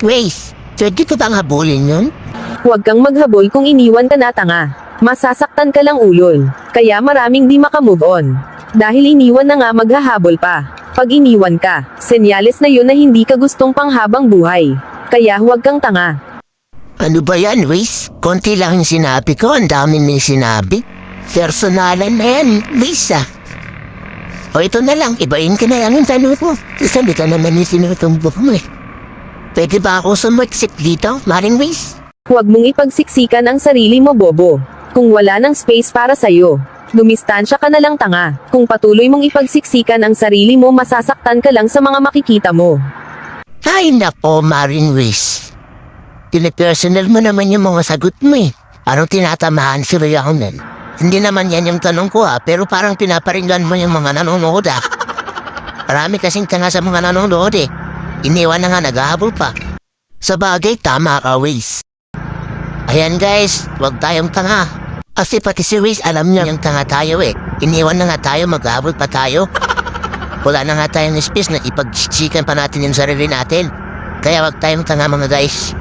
Grace, pwede ko bang habulin yun? Huwag kang maghabol kung iniwan ka na tanga. Masasaktan ka lang ulol. Kaya maraming di makamove on. Dahil iniwan na nga maghahabol pa. Pag iniwan ka, senyales na yun na hindi ka gustong panghabang buhay. Kaya huwag kang tanga. Ano ba yan, Grace? Konti lang yung sinabi ko, ang dami may sinabi. Personalan na yan, Lisa. O ito na lang, ibayin ka na lang yung tanong mo. Sabi ka naman yung sinutumbok mo eh. Pwede ba ako sumaksik dito, Maring Grace? Huwag mong ipagsiksikan ang sarili mo, Bobo. Kung wala ng space para sa'yo, dumistansya ka na lang tanga. Kung patuloy mong ipagsiksikan ang sarili mo, masasaktan ka lang sa mga makikita mo. Ay nako, Maring Grace. Tinipersonal mo naman yung mga sagot mo eh. Anong tinatamaan si Rayaunan? Hindi naman yan yung tanong ko ha, pero parang pinaparinggan mo yung mga nanonood ah. Marami kasing tanga sa mga nanonood eh. Iniwan na nga naghahabol pa. Sa bagay, tama ka, Waze. Ayan guys, wag tayong tanga. Kasi pati si Waze alam niya yung tanga tayo eh. Iniwan na nga tayo, maghahabol pa tayo. Wala na nga tayong space na ipagchichikan pa natin yung sarili natin. Kaya wag tayong tanga mga guys.